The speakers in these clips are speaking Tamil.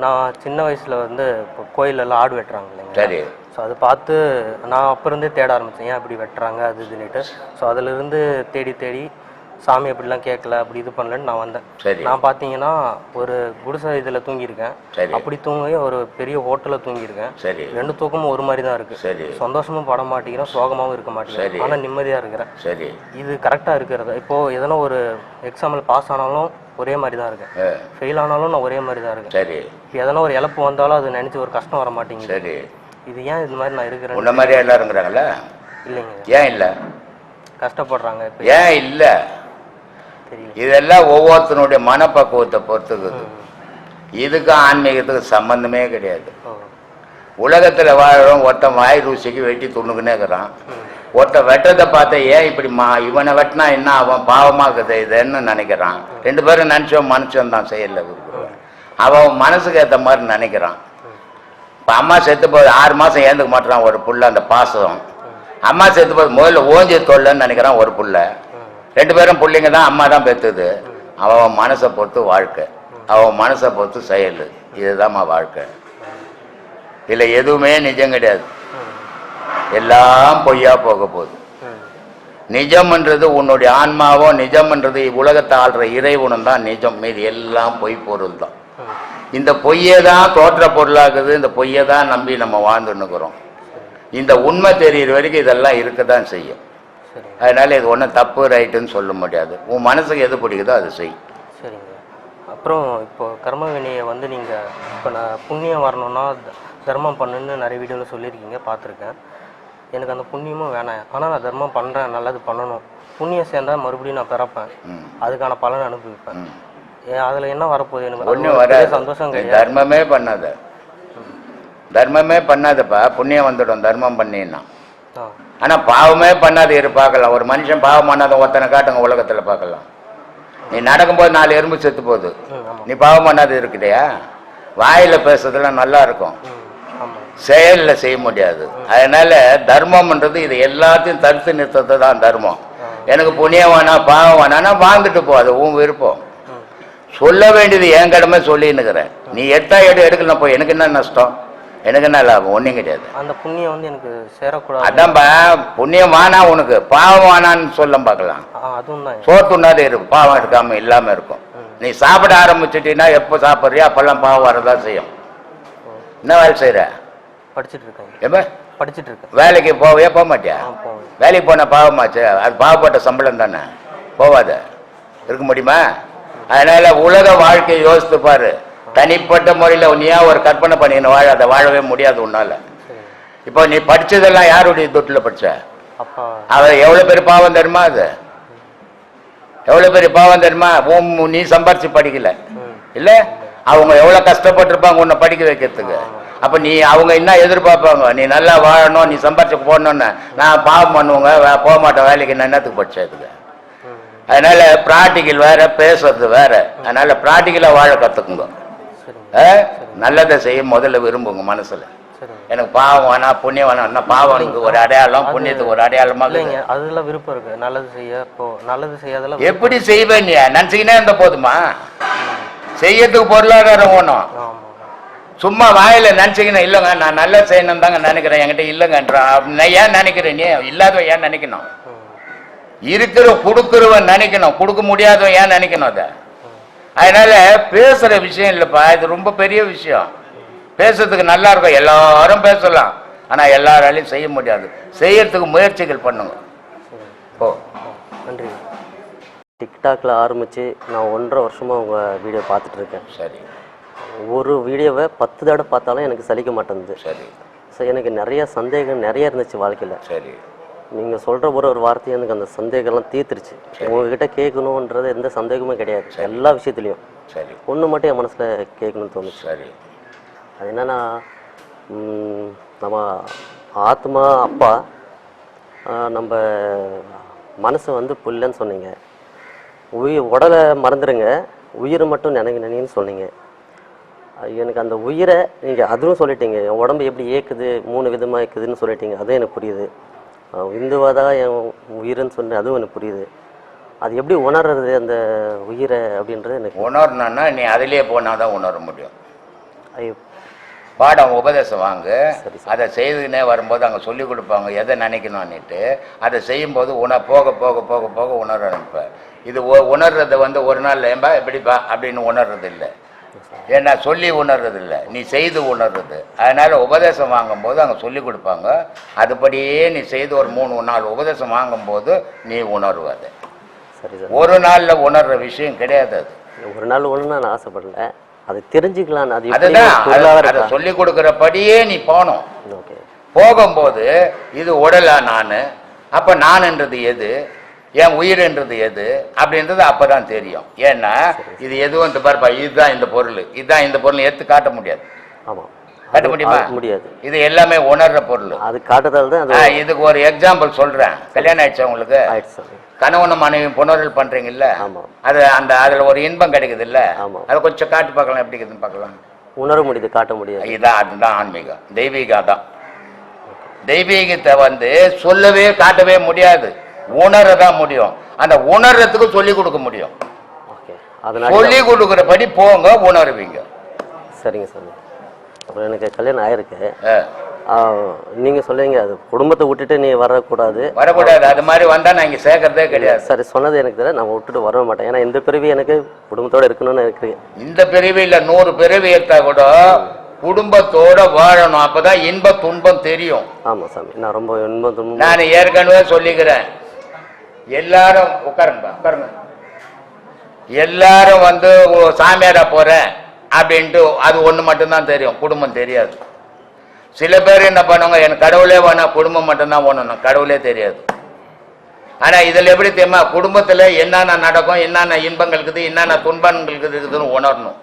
நான் சின்ன வயசில் வந்து இப்போ கோயிலெல்லாம் ஆடு வெட்டுறாங்க இல்லைங்க சரி. ஸோ அதை பார்த்து நான் அப்போ இருந்தே தேட ஆரம்பித்தேன் ஏன் அப்படி வெட்டுறாங்க? அது இதுன்னுட்டு. ஸோ அதிலிருந்து தேடி தேடி சாமி அப்படிலாம் கேட்கல அப்படி இது பண்ணலன்னு நான் வந்தேன். சரி. நான் பார்த்தீங்கன்னா ஒரு குடிசை இதில் தூங்கியிருக்கேன். சரி. அப்படி தூங்கி ஒரு பெரிய ஹோட்டலில் தூங்கியிருக்கேன். சரி. ரெண்டு தூக்கமும் ஒரு மாதிரி தான் இருக்குது சரி. சந்தோஷமும் பட மாட்டேங்கிறேன் சோகமாகவும் இருக்க. மாட்டேங்கிறேன். ஆனால் நிம்மதியாக இருக்கிறேன். சரி. இது கரெக்டாக இருக்கிறது. இப்போது எதனா ஒரு எக்ஸாமில் பாஸ் ஆனாலும் ஒரே மாதிரி தான் இருக்கேன் ஃபெயில் ஆனாலும் நான் ஒரே மாதிரி தான் இருக்கேன். சரி. எதனா ஒரு இழப்பு வந்தாலும் அது நினச்சி ஒரு கஷ்டம் வர மாட்டேங்குது. சரி. இது ஏன் இது மாதிரி நான் இருக்கிறேன்? உன்ன மாதிரி எல்லாருங்கிறாங்களா இல்லைங்க. ஏன் இல்லை? கஷ்டப்படுறாங்க ஏன் இல்லை? இதெல்லாம் ஒவ்வொருத்தனுடைய மனப்பக்குவத்தை பொறுத்துக்குது இதுக்கு ஆன்மீகத்துக்கு சம்பந்தமே கிடையாது. உலகத்தில் வாழறோம் ஒருத்தன் வாய் ருசிக்கு வெட்டி துண்ணுக்குன்னே இருக்கிறான். ஒருத்தன் வெட்டத்தை பார்த்தா ஏன் இப்படி மா இவனை வெட்டினா என்ன அவன் பாவமாக்குது இதுன்னு நினைக்கிறான். ரெண்டு பேரும் நினச்சோம் மனுஷன் தான் செயலில் அவன் மனசுக்கு ஏற்ற மாதிரி நினைக்கிறான். இப்போ அம்மா செத்து போது ஆறு மாதம் ஏந்துக்க மாட்டான் ஒரு புள்ள அந்த பாசம். அம்மா செத்து போது முதல்ல ஓஞ்சி தொல்லைன்னு நினைக்கிறான் ஒரு புள்ள. ரெண்டு பேரும் பிள்ளைங்க தான் அம்மா தான் பெற்றுது அவன் மனசை பொறுத்து வாழ்க்கை. அவன் மனசை பொறுத்து செயல். இதுதாம்மா வாழ்க்கை. இல்லை எதுவுமே நிஜம் கிடையாது. எல்லாம் பொய்யா போக போகுது. நிஜம்ன்றது உன்னுடைய ஆன்மாவோ நிஜம்ன்றது உலகத்தை ஆள்ற இறைவனும் தான் நிஜம். மீது எல்லாம் பொய் பொருள் தான். இந்த பொய்யே தான் தோற்ற பொருளாகுது. இந்த பொய்யை தான் நம்பி நம்ம வாழ்ந்துன்னுக்குறோம். இந்த உண்மை தெரியிற வரைக்கும் இதெல்லாம் இருக்க தான் செய்யும். அதனால இது ஒன்றும் தப்பு ரைட்டுன்னு சொல்ல முடியாது. உன் மனசுக்கு எது பிடிக்குதோ அது செய். சரிங்க. அப்புறம் இப்போ கர்மவினையை வந்து நீங்கள் இப்போ நான் புண்ணியம் வரணும்னா தர்மம் பண்ணுன்னு நிறைய வீடியோவில் சொல்லியிருக்கீங்க பார்த்துருக்கேன். எனக்கு அந்த புண்ணியமும் வேணாம். ஆனால் நான் தர்மம் பண்ணுறேன் நல்லது பண்ணணும். புண்ணியம் சேர்ந்தால் மறுபடியும் நான் பிறப்பேன். அதுக்கான பலன் அனுபவிப்பேன். அதில் என்ன வரப்போகுது எனக்கு? ஒன்றும் வராது. சந்தோஷம் தர்மமே பண்ணாத. தர்மமே பண்ணாதப்பா. புண்ணியம் வந்துடும். தர்மம் பண்ணின்னா ஆ ஆனால் பாவமே பண்ணாத இரு பார்க்கலாம். ஒரு மனுஷன் பாவம் பண்ணாத ஒருத்தனை காட்டுங்க உலகத்தில் பார்க்கலாம். நீ நடக்கும்போது நாலு எறும்பு செத்து போகுது. நீ பாவம் பண்ணாத இருக்குதையா? வாயில் பேசுறதுலாம் நல்லா இருக்கும். செயலில் செய்ய முடியாது. அதனால தர்மம்ன்றது இது எல்லாத்தையும் தடுத்து நிறுத்தது தான் தர்மம். எனக்கு புண்ணியம் வேணாம் பாவம் வேணாம்னா வாழ்ந்துட்டு போ அது உன் விருப்பம். சொல்ல வேண்டியது என் கடமை சொல்லின்னுக்கிறேன். நீ எடுத்தா எடு எடுக்கலாம் போய் எனக்கு என்ன நஷ்டம்? எனக்கு என்ன லாபம்? ஒன்றும் கிடையாது. அந்த புண்ணியம் வந்து எனக்கு சேரக்கூடாது. அதான்பா புண்ணியம் வேணா உனக்கு பாவம் வேணான்னு சொல்ல பார்க்கலாம். அதுவும் தான். இருக்கும் பாவம் இருக்காம இல்லாம இருக்கும். நீ சாப்பிட ஆரம்பிச்சிட்டீங்கன்னா எப்போ சாப்பிட்றியோ அப்பெல்லாம் பாவம் வரதான் செய்யும். என்ன வேலை செய்யற படிச்சுட்டு இருக்கேன் எப்ப? படிச்சுட்டு இருக்கேன் வேலைக்கு போவே போக மாட்டியா? வேலைக்கு போன பாவமாச்சு அது பாவப்பட்ட சம்பளம் தானே. போவாத. இருக்க முடியுமா? அதனால உலக வாழ்க்கையை யோசித்து பாரு. தனிப்பட்ட முறையில் நீ ஏன் ஒரு கற்பனை பண்ணிக்கணும் வாழ அதை வாழவே முடியாது உன்னால. இப்போ நீ படிச்சதெல்லாம் யாருடைய தொட்டில் படிச்ச? அப்பா. அவ எவ்வளவு பெரிய பாவம் தெரியுமா அது? எவ்வளவு பெரிய பாவம் தெரியுமா? உன் நீ சம்பாரிச்சு படிக்கல. இல்ல? அவங்க எவ்வளவு கஷ்டப்பட்டிருப்பாங்க உன்னை படிக்க வைக்கிறதுக்கு. அப்ப நீ அவங்க என்ன எதிர்பார்ப்பாங்க? நீ நல்லா வாழணும் நீ சம்பாரிச்சு போடணும்னு. நான் பாவம் பண்ணுவோங்க போக மாட்டேன் வேலைக்கு நான் என்னத்துக்கு படிச்சதுக்கு அதனால பிராக்டிக்கல் வேற பேசுறது வேற. அதனால பிராக்டிக்கலா வாழ ஆ? நல்லதை செய்ய முதல்ல விரும்புங்க மனசுல. எனக்கு பாவம் வேணாம் புண்ணியம் வேணாம் என்ன பாவனுக்கு ஒரு அடையாளம் புண்ணியத்துக்கு ஒரு அடையாளமா இருக்குது. இல்லைங்க அதுல விருப்பம் இருக்கு. நல்லது செய்ய இப்போ நல்லது செய்யாதெல்லாம் எப்படி செய்வேன் நீ? நினச்சிக்கினே இருந்த போதுமா? செய்யறதுக்கு பொருளாதாரம் ஆமாம் சும்மா வாயில நினச்சிக்கணும் இல்லைங்க நான் நல்லா செய்யணும் தாங்க நினைக்கிறேன். என்கிட்ட இல்லைங்கன்றா அப்படின்னா ஏன் நினைக்கிறேன் நீ? இல்லாதவன் ஏன் நினைக்கணும்? இருக்கிற கொடுக்குறவன் நினைக்கணும். கொடுக்க முடியாதவன் ஏன் நினைக்கணும் அதை? அதனால பேசுற விஷயம் இல்லைப்பா இது ரொம்ப பெரிய விஷயம். பேசுறதுக்கு நல்லா இருக்கும் எல்லாரும் பேசலாம். ஆனா எல்லாராலையும் செய்ய முடியாது. செய்யறதுக்கு முயற்சிகள் பண்ணுங்க. ஓ நன்றி. டிக்டாக்ல ஆரம்பித்து நான் ஒன்றரை வருஷமாக உங்கள் வீடியோ பார்த்துட்டு இருக்கேன். சரி. ஒரு வீடியோவை பத்து தடவை பார்த்தாலும் எனக்கு சலிக்க மாட்டேங்குது. சரி. ஸோ எனக்கு நிறைய சந்தேகம் நிறைய இருந்துச்சு வாழ்க்கையில். சரி. நீங்கள் சொல்கிற ஒரு ஒரு வார்த்தையும் எனக்கு அந்த சந்தேகம்லாம் தீர்த்துருச்சு. உங்ககிட்ட கேட்கணுன்றது எந்த சந்தேகமும் கிடையாது. எல்லா விஷயத்துலையும். சரி. ஒன்று மட்டும் என் மனசில் கேட்கணும்னு தோணுச்சு. சரி. அது என்னன்னா நம்ம ஆத்மா அப்பா நம்ம மனசு வந்து புல்லன்னு சொன்னீங்க. உயிர் உடலை மறந்துடுங்க உயிரை மட்டும் நினைங்க நினைன்னு சொன்னீங்க. அது எனக்கு அந்த உயிரை நீங்கள் அதுவும் சொல்லிட்டீங்க. என் உடம்பு எப்படி ஏக்குது மூணு விதமாக ஏக்குதுன்னு சொல்லிட்டீங்க. அதுவும் எனக்கு புரியுது. இந்துவாக தான் என் உயிர்னு சொன்னேன் அதுவும் எனக்கு புரியுது. அது எப்படி உணர்றது அந்த உயிரை அப்படின்றது எனக்கு உணரணும்னா நீ அதிலே போனால் தான் உணர முடியும். ஐயோ. பாடம் உபதேசம் வாங்கு. அதை செய்துனே வரும்போது அங்கே சொல்லி கொடுப்பாங்க எதை நினைக்கணும்னுட்டு. அதை செய்யும்போது உண போக போக போக போக உணர ஆரம்பிப்ப. இது உணர்றது வந்து ஒரு நாள் ஏம்பா எப்படிப்பா? அப்படின்னு உணர்றது இல்லை ஏன்னா சொல்லி உணர்றது இல்லை நீ செய்து உணர்றது. அதனால உபதேசம் வாங்கும்போது அங்கே சொல்லி கொடுப்பாங்க. அதுபடியே நீ செய்து ஒரு மூணு நாள் உபதேசம் வாங்கும்போது நீ உணர்வு அது. சரி சார். ஒரு நாளில் உணர்ற விஷயம் கிடையாது அது. ஒரு நாள் ஒன்று நான் ஆசைப்படல. அது தெரிஞ்சுக்கலாம் அது அதுதான். அதை சொல்லி கொடுக்குறபடியே நீ போகணும். ஓகே. போகும்போது இது உடலா நான்? அப்போ நான்ன்றது எது? என் உயிர்ன்றது எது அப்படின்றது அப்போ தான் தெரியும். ஏன்னா இது எதுவும் இந்த பாருப்பா இதுதான் இந்த பொருள். இதுதான் இந்த பொருள் எடுத்து காட்ட முடியாது. ஆமாம் காட்ட முடியுமா? முடியாது. இது எல்லாமே உணர்ற பொருள். அது தான் ஆ, இதுக்கு ஒரு எக்ஸாம்பிள் சொல்கிறேன் கல்யாணம் ஆயிடுச்சா உங்களுக்கு? கணவனும் மனைவி புணர்வு பண்ணுறீங்கல்ல அது அந்த அதில் ஒரு இன்பம் கிடைக்குது இல்ல அதை கொஞ்சம் காட்டி பார்க்கலாம். எப்படி இருக்குதுன்னு பார்க்கலாம். உணர முடியுது காட்ட முடியாது. இதான் அதுதான் ஆன்மீகம். தெய்வீகம் தான் தெய்வீகத்தை வந்து சொல்லவே காட்டவே முடியாது. உணரதான் முடியும். அந்த உணர்றதுக்கு சொல்லி கொடுக்க முடியும். சொல்லி கொடுக்குறபடி போங்க உணருவீங்க. சரிங்க சாமி. அப்புறம் எனக்கு கல்யாணம் ஆயிருக்கு. ஆ, நீங்கள் சொல்லுவீங்க அது குடும்பத்தை விட்டுட்டு நீ வரக்கூடாது. வரக்கூடாது. அது மாதிரி வந்தா நான் இங்க சேர்க்கறதே கிடையாது. சரி சொன்னது எனக்கு தெரியல. நான் விட்டுட்டு வர மாட்டேன். ஏன்னா இந்த பிறவி எனக்கு குடும்பத்தோட இருக்கணும்னு இருக்கு இந்த பிறவியில் நூறு பிறவி எடுத்தா கூட குடும்பத்தோட வாழணும். அப்பதான் இன்ப துன்பம் தெரியும். ஆமாம் சாமி. நான் ரொம்ப இன்பம் துன்பம் நான் ஏற்கனவே சொல்லிக்கிறேன். எல்லாரும் உட்காருங்க உட்காருங்க. எல்லாரும் வந்து சாமியாரா போறேன் அப்படின்ட்டு அது ஒண்ணு மட்டும்தான் தெரியும். குடும்பம் தெரியாது. சில பேர் என்ன பண்ணுவாங்க எனக்கு கடவுளே வேணாம் குடும்பம் மட்டும்தான் வேணும் கடவுளே தெரியாது. ஆனா இதுல எப்படி தெரியுமா? குடும்பத்துல என்னென்ன நடக்கும் என்னென்ன இன்பங்கள் இருக்குது என்னென்ன துன்பங்கள் இருக்குதுன்னு உணரணும்.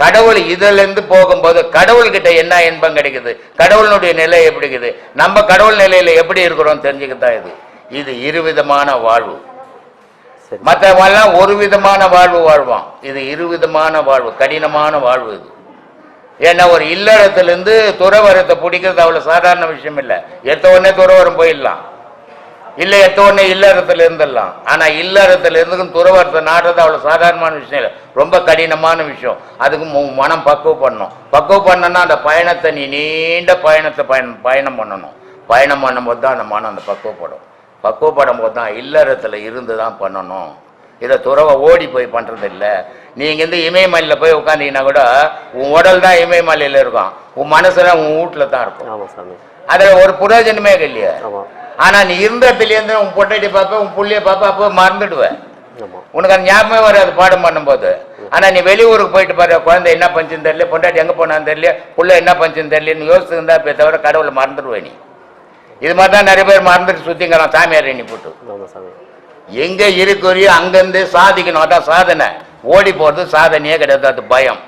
கடவுள் இதுல இருந்து போகும்போது கடவுள்கிட்ட என்ன இன்பம் கிடைக்குது? கடவுளுடைய நிலை எப்படி இருக்குது? நம்ம கடவுள் நிலையில எப்படி இருக்கிறோம் தெரிஞ்சுக்கத்தான் இது. இது இருவிதமான வாழ்வு. மற்றவெல்லாம் ஒரு விதமான வாழ்வு வாழ்வான். இது இருவிதமான வாழ்வு கடினமான வாழ்வு இது. ஏன்னா ஒரு இல்லறத்திலிருந்து துறவரத்தை பிடிக்கிறது அவ்வளவு சாதாரண விஷயம் இல்லை எடுத்த உடனே துறவரம் போயிடலாம். இல்லை எடுத்த உடனே இல்லறத்துல இருந்துடலாம். ஆனா இல்லறத்துல இருந்துக்கும் துறவரத்தை நாடுறது அவ்வளவு சாதாரணமான விஷயம் இல்லை. ரொம்ப கடினமான விஷயம். அதுக்கு மனம் பக்குவம் பண்ணணும். பக்குவம் பண்ணனா அந்த பயணத்தை நீ நீண்ட பயணத்தை பயணம் பயணம் பண்ணணும். பயணம் பண்ணும்போது தான் அந்த மனம் அந்த பக்குவப்படும். பக்குவப்படும் போது தான் இல்லறத்துல இருந்து தான் பண்ணணும். இதை துறவை ஓடி போய் பண்றது இல்ல நீங்க இந்த இமயமலையில போய் உட்காந்தீங்கன்னா கூட உன் உடல் தான் இமயமலையில இருக்கும். உன் மனசுல உன் வீட்டுல தான் இருக்கும். அதுல ஒரு புரோஜனமே இல்லையா. ஆமாம் ஆனா நீ இருந்த இடத்துலேருந்து உன் பொண்டாட்டி பார்ப்ப உன் புள்ளைய பார்ப்ப அப்போ மறந்துடுவ. ஆமாம் உனக்கு அந்த ஞாபகமே வராது பாடம் பண்ணும்போது. ஆனா நீ வெளியூருக்கு போயிட்டு பாரு குழந்தை என்ன பஞ்சுன்னு தெரியல பொண்டாட்டி எங்க போனான்னு தெரியல புள்ள என்ன பஞ்சுன்னு தெரியலன்னு யோசிச்சு இருந்தா இப்ப தவிர கடவுளை மறந்துடுவே நீ. இது மாதிரி தான் நிறைய பேர் மறந்துட்டு சுத்திங்கிறான் சாமியார் நீ போட்டு. எங்க இருக்கிறியோ அங்கிருந்து சாதிக்கணும். அதான் சாதனை. ஓடி போறது சாதனையே கிடையாது. அது பயம்.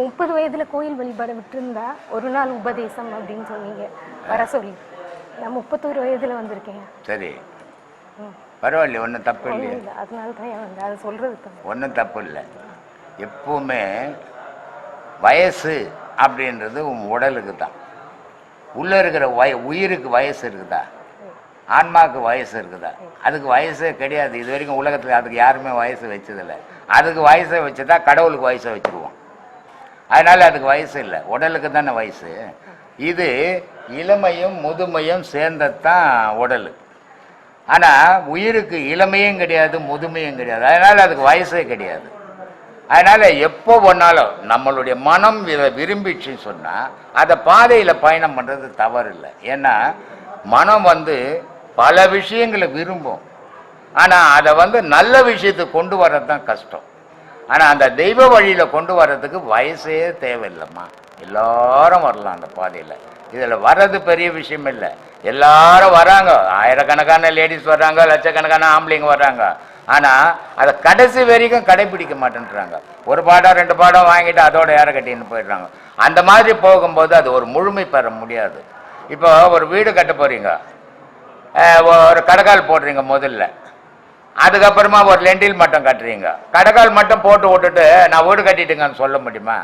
முப்பது வயதுல கோயில் வழிபாடு விட்டுருந்தா ஒரு நாள் உபதேசம் அப்படின்னு சொன்னீங்க. வர சொல்லி. நான் முப்பத்தோரு வயதுல வந்திருக்கேன். சரி. பரவாயில்லையே ஒன்றும் தப்பு இல்லையே. இல்ல. அதனால தான் அதை சொல்றது தான் ஒன்றும் தப்பு இல்லை. எப்பவுமே வயசு அப்படின்றது உன் உடலுக்கு தான். உள்ளே இருக்கிற வய உயிருக்கு வயசு இருக்குதா? ஆன்மாவுக்கு வயசு இருக்குதா? அதுக்கு வயசே கிடையாது. இது வரைக்கும் உலகத்தில் அதுக்கு யாருமே வயசு வச்சதில்லை. அதுக்கு வயசை வச்சுதா கடவுளுக்கு வயசை வச்சுருவோம். அதனால் அதுக்கு வயசு இல்லை. உடலுக்கு தானே வயசு. இது இளமையும் முதுமையும் சேர்ந்தது தான் உடல். ஆனால் உயிருக்கு இளமையும் கிடையாது முதுமையும் கிடையாது. அதனால் அதுக்கு வயசே கிடையாது. அதனால் எப்போ ஒன்றாலும் நம்மளுடைய மனம் இதை விரும்பிச்சுன்னு சொன்னால் அதை பாதையில் பயணம் பண்ணுறது தவறு இல்லை ஏன்னா மனம் வந்து பல விஷயங்களை விரும்பும். ஆனால் அதை வந்து நல்ல விஷயத்துக்கு கொண்டு வர்றது தான் கஷ்டம். ஆனால் அந்த தெய்வ வழியில் கொண்டு வர்றதுக்கு வயசே தேவையில்லைம்மா. எல்லாரும் வரலாம் அந்த பாதையில். இதில் வர்றது பெரிய விஷயம் இல்லை. எல்லாரும் வராங்க. ஆயிரக்கணக்கான லேடிஸ் வர்றாங்க லட்சக்கணக்கான ஆம்பளைங்க வர்றாங்க. ஆனால் அதை கடைசி வரைக்கும் கடைபிடிக்க மாட்டேன்றாங்க. ஒரு பாடம் ரெண்டு பாடம் வாங்கிட்டு அதோட ஏற கட்டின்னு போயிடுறாங்க. அந்த மாதிரி போகும்போது அது ஒரு முழுமை பெற முடியாது. இப்போ ஒரு வீடு கட்ட போறீங்க. ஒரு கடைக்கால் போடுறீங்க முதல்ல. அதுக்கப்புறமா ஒரு லெண்டில் மட்டும் கட்டுறீங்க. கடைக்கால் மட்டும் போட்டு விட்டுட்டு நான் வீடு கட்டிட்டுங்கன்னு சொல்ல முடியுமா?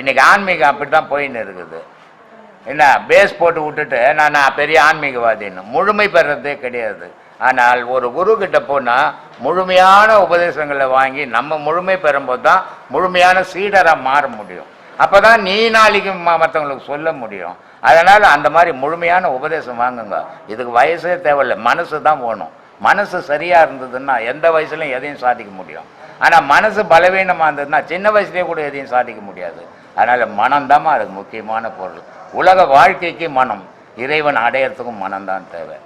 இன்னைக்கு ஆன்மீகம் அப்படி தான் போயின்னு இருக்குது. என்ன பேஸ் போட்டு விட்டுட்டு நான் நான் பெரிய ஆன்மீகவாதின்னு. முழுமை பெறதே கிடையாது. ஆனால் ஒரு குரு கிட்ட போனால் முழுமையான உபதேசங்களை வாங்கி நம்ம முழுமை பெறும்போது தான் முழுமையான சீடராக மாற முடியும். அப்போ தான் நீ நாளைக்கு ம- மற்றவங்களுக்கு சொல்ல முடியும். அதனால் அந்த மாதிரி முழுமையான உபதேசம் வாங்குங்க. இதுக்கு வயசே தேவையில்லை. மனசு தான் போகணும் மனசு சரியாக இருந்ததுன்னா எந்த வயசுலையும் எதையும் சாதிக்க முடியும். ஆனால் மனசு பலவீனமாக இருந்ததுன்னா சின்ன வயசுலேயே கூட எதையும் சாதிக்க முடியாது. அதனால் மனம்தாம்மா அதுக்கு முக்கியமான பொருள். உலக வாழ்க்கைக்கு மனம். இறைவன் அடையிறதுக்கும் மனம்தான் தேவை.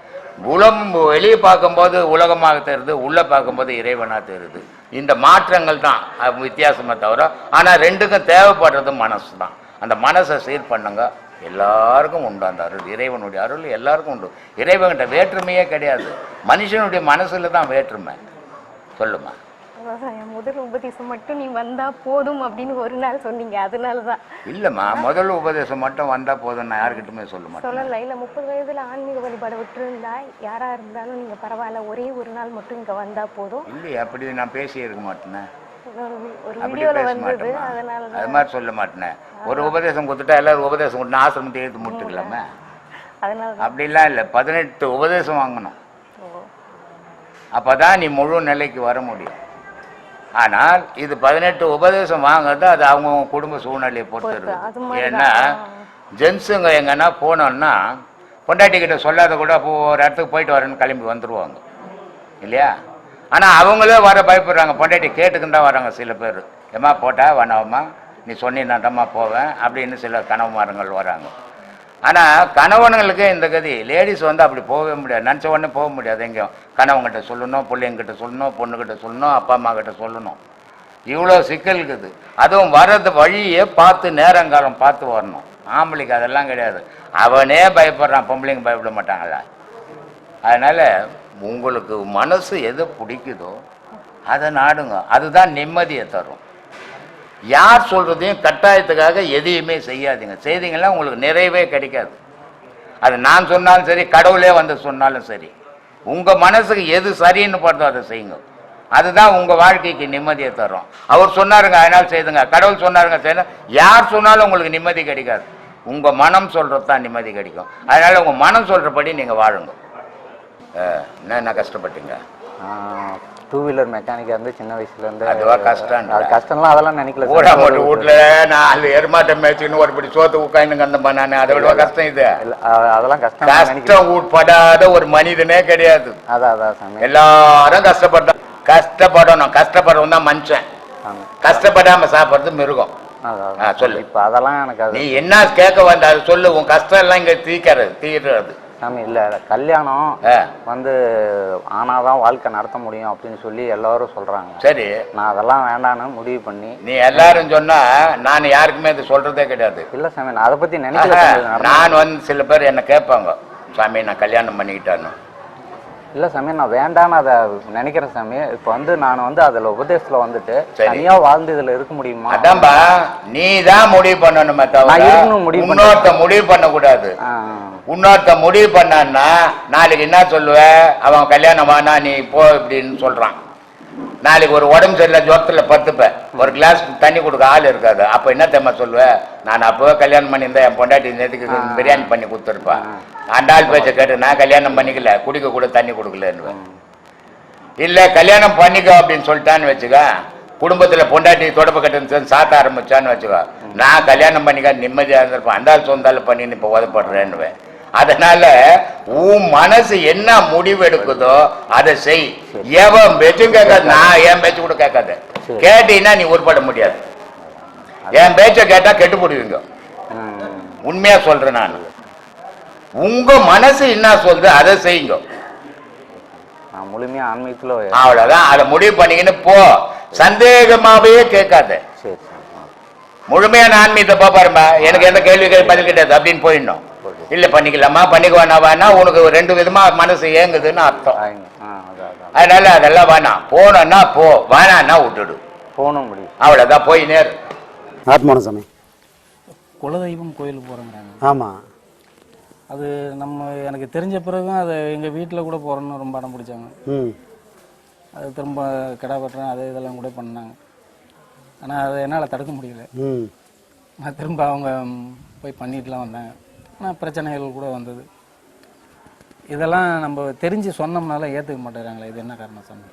உலம் வெளியே பார்க்கும்போது உலகமாக தெரியுது உள்ளே பார்க்கும்போது இறைவனாக தெரியுது. இந்த மாற்றங்கள் தான் வித்தியாசமாக வித்தியாசமே தவிர ஆனால் ரெண்டுக்கும் தேவைப்படுறது மனசு தான். அந்த மனசை சீர் பண்ணுங்க. எல்லாருக்கும் உண்டு அந்த அருள். இறைவனுடைய அருள் எல்லாருக்கும் உண்டு. இறைவன்கிட்ட வேற்றுமையே கிடையாது. மனுஷனுடைய மனசில் தான் வேற்றுமை. சொல்லுமா? என் முதல் உபதேசம் மட்டும் நீ வந்தா போதும் அப்படின்னு ஒரு நாள் சொன்னீங்க. அதனால தான் இல்லைம்மா முதல் உபதேசம் மட்டும் வந்தால் போதும் நான் யாருக்கிட்டுமே சொல்ல மாட்டேன். சொல்லலை. இல்லை முப்பது வயதுல ஆன்மீக வழிபாடு விட்டுருந்தா யாரா இருந்தாலும் நீங்க பரவாயில்ல ஒரே ஒரு நாள் மட்டும் இங்க வந்தா போதும். இல்லையே அப்படி நான் பேசி இருக்க மாட்டேனே. ஒரு வீடியோல வந்தது அதனால தான் அது மாதிரி சொல்ல மாட்டேனே. ஒரு உபதேசம் கொடுத்துட்டா எல்லாரும் உபதேசம் கொடுத்து ஆசிரமத்தை எடுத்து முட்டுக்கலாமே அதனால தான் அப்படிலாம் இல்லை. பதினெட்டு உபதேசம் வாங்கணும். அப்பதான் நீ முழு நிலைக்கு வர முடியும். ஆனால் இது பதினெட்டு உபதேசம் வாங்குறது அது அவங்கவுங்க குடும்ப சூழ்நிலையை பொறுத்து ஏன்னா ஜென்ஸுங்க எங்கன்னா போனோன்னா பொண்டாட்டி கிட்ட சொல்லாத கூட அப்போ ஒரு இடத்துக்கு போயிட்டு வரேன்னு கிளம்பி வந்துருவாங்க. இல்லையா? ஆனால் அவங்களே வர பயப்படுறாங்க. பொண்டாட்டி கேட்டுக்குன்னு தான் வராங்க சில பேர். ஏம்மா போட்டா வேணாமா நீ சொன்னீன்னாட்டம்மா போவேன் அப்படின்னு சில கனவுமாரங்கள் வராங்க. ஆனால் கணவனுங்களுக்கு இந்த கதி லேடிஸ் வந்து அப்படி போகவே முடியாது. நினச்ச உடனே போக முடியாது. எங்கேயும் கணவன்கிட்ட சொல்லணும் பிள்ளைங்கிட்ட சொல்லணும் பொண்ணுக்கிட்ட சொல்லணும் அப்பா அம்மா கிட்ட சொல்லணும். இவ்வளோ சிக்கல் இருக்குது. அதுவும் வர்றது வழியே பார்த்து நேரங்காலம் பார்த்து வரணும். ஆம்பளைக்கு அதெல்லாம் கிடையாது. அவனே பயப்படுறான் பொம்பளைங்க பயப்பட மாட்டாங்களா? அதனால் உங்களுக்கு மனசு எது பிடிக்குதோ அதை நாடுங்க. அதுதான் நிம்மதியை தரும். யார் சொல்கிறதையும் கட்டாயத்துக்காக எதையுமே செய்யாதீங்க. செய்தீங்கன்னா உங்களுக்கு நிறைவே கிடைக்காது. அது நான் சொன்னாலும் சரி கடவுளே வந்து சொன்னாலும் சரி. உங்கள் மனசுக்கு எது சரின்னு படுதோ அதை செய்யுங்க. அதுதான் உங்கள் வாழ்க்கைக்கு நிம்மதியை தரும். அவர் சொன்னாருங்க அதனால் செய்துங்க. கடவுள் சொன்னாருங்க செய்யணும் யார் சொன்னாலும் உங்களுக்கு நிம்மதி கிடைக்காது. உங்கள் மனம் சொல்கிறது தான் நிம்மதி கிடைக்கும். அதனால் உங்கள் மனம் சொல்கிறபடி நீங்கள் வாழுங்க. என்ன என்ன கஷ்டப்பட்டீங்க? டூ வீலர் மெக்கானிக்காக இருந்து சின்ன வயசுல இருந்து அதுவா கஷ்டம் அது கஷ்டம்லாம் அதெல்லாம் நினைக்கல ஊரா மட்டும் வீட்டுல நாலு எருமாட்டை மேய்ச்சின்னு ஒரு படி சோத்து உட்காந்து கந்தம்பா நான். அதை விட கஷ்டம் இது. அதெல்லாம் கஷ்டம் கஷ்டம் உட்படாத ஒரு மனிதனே கிடையாது. அதான் அதான் சாமி எல்லாரும் கஷ்டப்பட்டோம் கஷ்டப்படணும். கஷ்டப்படுறவன் தான் மனுஷன். கஷ்டப்படாம சாப்பிடுறது மிருகம். சொல்லு. இப்போ அதெல்லாம் எனக்கு அது நீ என்ன கேட்க வந்த அது சொல்லு. உன் கஷ்டம் எல்லாம் இங்க தீக்கிறது தீர்றது. சாமி இல்ல கல்யாணம் வந்து ஆனாதான் வாழ்க்கை நடத்த முடியும் அப்படின்னு சொல்லி எல்லாரும் சொல்றாங்க. சரி. நான் அதெல்லாம் வேண்டான்னு முடிவு பண்ணி. நீ எல்லாரும் சொன்னா நான் யாருக்குமே இது சொல்றதே கிடையாது. இல்ல சாமி நான் அதை பத்தி நினைக்கல நடந்து- நான் வந்து சில பேர் என்ன கேட்பாங்க சாமி நான் கல்யாணம் பண்ணிக்கிட்டான்னு. இல்ல சாமி நான் வேண்டான்னு அதை நினைக்கிறேன் சாமி. இப்போ வந்து நான் வந்து அதுல உபதேசத்துல வந்துட்டு சரி. தனியா வாழ்ந்து இதுல இருக்க முடியுமா? அதான்பா நீ தான் முடிவு பண்ணணுமே தவிர முடிவு பண்ண- இன்னொருத்த முடிவு பண்ணக்கூடாது. இன்னொருத்த முடிவு பண்ணான்னா நாளைக்கு என்ன சொல்லுவ? அவன் கல்யாணம் ஆனா நீ போ இப்படின்னு சொல்றான். நாளைக்கு ஒரு உடம்பு சரியில்லை ஜோரத்துல பத்துப்ப ஒரு கிளாஸ் தண்ணி கொடுக்க ஆள் இருக்காது. அப்ப என்ன தெரியுமா சொல்லுவ? நான் அப்பவே கல்யாணம் பண்ணியிருந்தேன் என் பொண்டாட்டி நேற்றுக்கு பிரியாணி பண்ணி கொடுத்துருப்பான் ஆள் பேச்ச கேட்டு நான் கல்யாணம் பண்ணிக்கல குடிக்க கூட தண்ணி கொடுக்கலன்னு இல்ல கல்யாணம் பண்ணிக்கோ அப்படின்னு சொல்லிட்டான்னு வச்சுக்க. குடும்பத்துல பொண்டாட்டி தொடப்ப கட்டு சாத்த ஆரம்பிச்சான்னு வச்சுக்கோ. நான் கல்யாணம் பண்ணிக்க நிம்மதியா இருந்திருப்பேன். அந்த ஆள் சொந்தால பண்ணின்னு இப்ப உதப்படுறேன்னுவேன் அதனால உன் மனசு என்ன முடிவு எடுக்குதோ அதை செய். எவன் பேச்சும் கேட்காது. நான் என் பேச்சு கூட கேட்காது. கேட்டீங்கன்னா நீ உருப்பட முடியாது. என் பேச்ச கேட்டா கெட்டு போடுவீங்க. உண்மையா சொல்றேன் நான். உங்க மனசு என்ன சொல்லுது அதை செய்யுங்க. முழுமையா ஆன்மீகத்துல அவ்வளவுதான். அதை முடிவு பண்ணிக்கின்னு போ. சந்தேகமாவே கேட்காத. முழுமையான ஆன்மீகத்தை போ பாருமா எனக்கு எந்த கேள்விகள் பதில் கிடையாது. அப்படின்னு போயிடணும். இல்ல பண்ணிக்கலாமா? பண்ணிக்க வேணாம் வேணா உனக்கு ரெண்டு விதமா மனசு ஏங்குதுன்னு அர்த்தம். அதனால அதெல்லாம் வேணாம் போனோம்னா போ. வேணான்னா விட்டுடு. போகணும் முடியும் அவ்வளவுதான். போய் நேரு. ஆத்மான சாமி. குலதெய்வம் கோயிலுக்கு போகிறோங்கிறாங்க ஆமாம் அது நம்ம எனக்கு தெரிஞ்ச பிறகும் அதை எங்கள் வீட்டில் கூட போகிறோன்னு ரொம்ப அடம் பிடிச்சாங்க. ம். அது திரும்ப கிடா வெட்டுறேன் அது இதெல்லாம் கூட பண்ணாங்க. ஆனால் அதை என்னால் தடுக்க முடியல. ம். நான் திரும்ப அவங்க போய் பண்ணிட்டுலாம் வந்தாங்க பிரச்சனைகள் கூட வந்தது. இதெல்லாம் நம்ம தெரிஞ்சு சொன்னோம்னால ஏற்றுக்க மாட்டேறாங்களே இது என்ன காரணம் சாமி?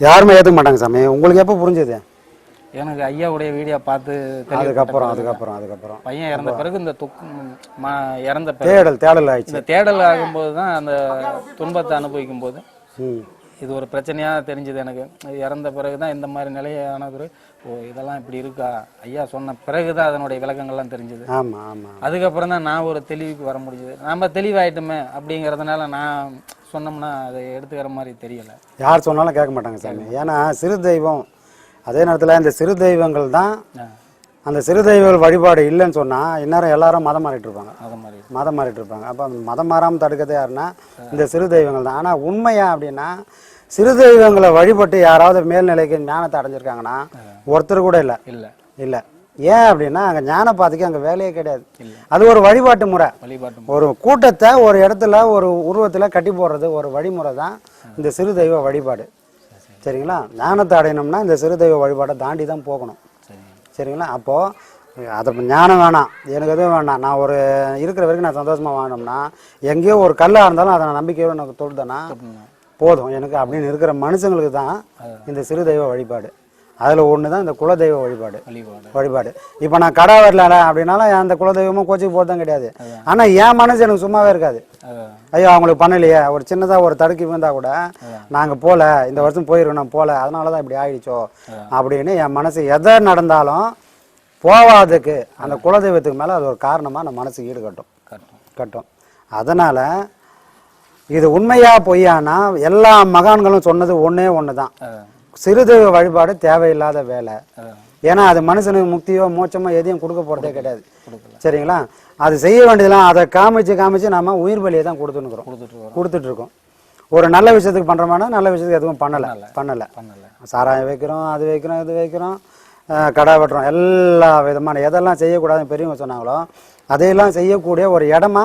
யாருமே ஏற்றுக்க மாட்டாங்க சாமி. உங்களுக்கு எப்போ புரிஞ்சுது? எனக்கு ஐயாவுடைய வீடியோ பார்த்து அதுக்கப்புறம் அதுக்கப்புறம் அதுக்கப்புறம். பையன் இறந்த பிறகு இந்த துக் ம- இறந்த தேடல் தேடல் ஆயிடுச்சு. இந்த தேடல் ஆகும்போது தான் அந்த துன்பத்தை அனுபவிக்கும் போது இது ஒரு பிரச்சனையாக தெரிஞ்சது எனக்கு. இறந்த பிறகு தான் இந்த மாதிரி நிலையான பிறகு ஓ இதெல்லாம் இப்படி இருக்கா? ஐயா சொன்ன பிறகு தான் அதனுடைய விளக்கங்கள்லாம் தெரிஞ்சது. ஆமாம் ஆமாம் அதுக்கப்புறம் தான் நான் ஒரு தெளிவுக்கு வர முடியுது நம்ம தெளிவாயிட்டோமே அப்படிங்கிறதுனால நான் சொன்னோம்னா அதை எடுத்துக்கிற மாதிரி தெரியல. யார் சொன்னாலும் கேட்க மாட்டாங்க சாமி. ஏன்னா சிறு தெய்வம் அதே நேரத்தில் இந்த சிறு தெய்வங்கள் தான் அந்த சிறு தெய்வங்கள் வழிபாடு இல்லைன்னு சொன்னால் இந்நேரம் எல்லாரும் மதம் மாறிட்டு இருப்பாங்க. அது மாதிரி மதம் மாறிட்டு இருப்பாங்க. அப்போ அந்த மதம் மாறாமல் தடுக்கிறது யாருன்னா இந்த சிறு தெய்வங்கள் தான் ஆனால் உண்மையா அப்படின்னா சிறு தெய்வங்களை வழிபட்டு யாராவது மேல்நிலைக்கு ஞானத்தை அடைஞ்சிருக்காங்கன்னா ஒருத்தர் கூட இல்லை. இல்லை. இல்லை. ஏன் அப்படின்னா அங்கே ஞான பாதைக்கு அங்கே வேலையே கிடையாது. அது ஒரு வழிபாட்டு முறை. வழிபாட்டு ஒரு கூட்டத்தை ஒரு இடத்துல ஒரு உருவத்தில் கட்டி போடுறது ஒரு வழிமுறை தான் இந்த சிறு தெய்வ வழிபாடு. சரிங்களா? ஞானத்தை அடையணும்னா இந்த சிறு தெய்வ வழிபாட்டை தாண்டி தான் போகணும். சரி. சரிங்களா? அப்போது அதை ஞானம் வேணாம். எனக்கு எதுவும் வேணாம். நான் ஒரு இருக்கிற வரைக்கும் நான் சந்தோஷமாக வாங்கினோம்னா எங்கேயோ ஒரு கல்லாக இருந்தாலும் அதை நான் நம்பிக்கையோடு எனக்கு தொழுதேன்னா போதும். எனக்கு அப்படின்னு இருக்கிற மனுஷங்களுக்கு தான் இந்த சிறு தெய்வ வழிபாடு. அதில் ஒன்று தான் இந்த குலதெய்வ வழிபாடு. வழிபாடு. இப்போ நான் கடை வரல அப்படின்னாலும் அந்த குலதெய்வமும் கோச்சிக்கு போகிறது தான் கிடையாது ஆனால் என் மனசு எனக்கு சும்மாவே இருக்காது. ஐயோ அவங்களுக்கு பண்ணலையே. ஒரு சின்னதாக ஒரு தடுக்கி விழுந்தா கூட நாங்கள் போகல இந்த வருஷம் போயிருக்கோம் நான் போகல அதனால தான் இப்படி ஆயிடுச்சோ அப்படின்னு என் மனசு எதை நடந்தாலும் போவாததுக்கு அந்த குலதெய்வத்துக்கு மேலே அது ஒரு காரணமாக நம்ம மனசு ஈடுகட்டும். கட்டும். கட்டும். அதனால் இது உண்மையா பொய்யானா? எல்லா மகான்களும் சொன்னது ஒன்றே ஒன்று தான் அதான் சிறுதெய்வ வழிபாடு தேவையில்லாத வேலை. ஏன்னா அது மனுஷனுக்கு முக்தியோ மோட்சமோ எதையும் கொடுக்க போகிறதே கிடையாது. சரிங்களா? அது செய்ய வேண்டியதெல்லாம் அதை காமிச்சு காமிச்சு நாம உயிர் பலியை தான் கொடுத்துருக்குறோம் கொடுத்துட்டு இருக்கோம் ஒரு நல்ல விஷயத்துக்கு பண்ணுறோமானா நல்ல விஷயத்துக்கு எதுவும் பண்ணலை. பண்ணலை. பண்ணல. சாராயம் வைக்கிறோம் அது வைக்கிறோம் இது வைக்கிறோம் கடை வெட்டுறோம். எல்லா விதமான எதெல்லாம் செய்யக்கூடாதுன்னு பெரியவங்க சொன்னாங்களோ அதையெல்லாம் செய்யக்கூடிய ஒரு இடமா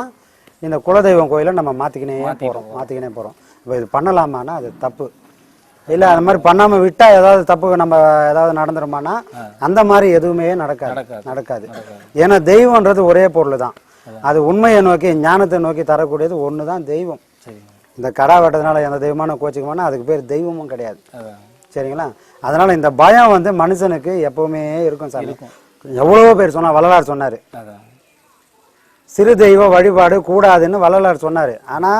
இந்த குலதெய்வம் கோயிலை நம்ம மாற்றிக்கினே போகிறோம் மாற்றிக்கினே போகிறோம் இப்போ இது பண்ணலாமான்னா அது தப்பு. இல்லை அந்த மாதிரி பண்ணாமல் விட்டால் ஏதாவது தப்பு நம்ம ஏதாவது நடந்துருமானா அந்த மாதிரி எதுவுமே நடக்காது. நடக்காது. ஏன்னா தெய்வம்ன்றது ஒரே பொருள் தான். அது உண்மையை நோக்கி ஞானத்தை நோக்கி தரக்கூடியது ஒன்று தான் தெய்வம் இந்த கடா வெட்டதுனால எந்த தெய்வமான கோச்சிக்குமானா அதுக்கு பேர் தெய்வமும் கிடையாது. சரிங்களா? அதனால இந்த பயம் வந்து மனுஷனுக்கு எப்பவுமே இருக்கும் சார் எவ்வளவோ பேர் சொன்னா வள்ளலார் சொன்னாரு. சிறு தெய்வ வழிபாடு கூடாதுன்னு வள்ளலார் சொன்னாரு. ஆனா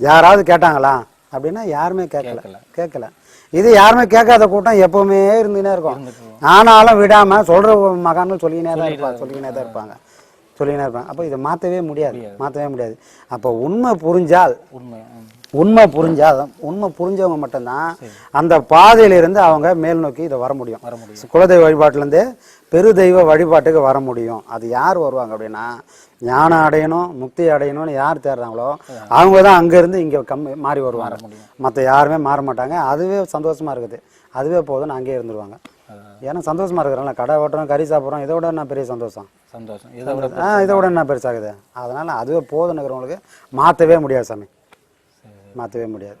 யாராவது கேட்டாங்களா? அப்படின்னா யாருமே கேட்கல. கேட்கல. இது யாருமே கேட்காத கூட்டம் எப்பவுமே இருந்துகிட்டே இருக்கும். ஆனாலும் விடாம சொல்ற மகான்கள் சொல்லிக்கினே தான் இருப்பாங்க சொல்லிக்கினே தான் இருப்பாங்க. சொல்லிக்கினே இருப்பாங்க. அப்போ இதை மாற்றவே முடியாது. மாற்றவே முடியாது. அப்போ உண்மை புரிஞ்சால் உண்மை ம். உண்மை புரிஞ்சா உண்மை புரிஞ்சவங்க மட்டும்தான் அந்த பாதையிலிருந்து அவங்க மேல் நோக்கி இதை வர முடியும். வர முடியும். குலதெய்வ வழிபாட்டிலேருந்து பெருதெய்வ வழிபாட்டுக்கு வர முடியும். அது யார் வருவாங்க அப்படின்னா ஞானம் அடையணும் முக்தி அடையணும்னு யார் தேடுறாங்களோ அவங்க தான் அங்கேருந்து இங்கே கம்மி மாறி வருவாங்க. மற்ற யாருமே மாற மாட்டாங்க. அதுவே சந்தோஷமா இருக்குது. அதுவே போதும்னு அங்கேயே இருந்துருவாங்க. ஏன்னா சந்தோஷமா இருக்கிறாங்களா கடை ஓட்டுறோம் கறி சாப்பிட்றோம் இதை விட என்ன பெரிய சந்தோஷம்? சந்தோஷம். இதை விட ஆ இதை விட என்ன பெருசாகுது? அதனால அதுவே போதும்னு இருக்கிறவங்களுக்கு மாற்றவே முடியாது சாமி. மாற்றவே முடியாது.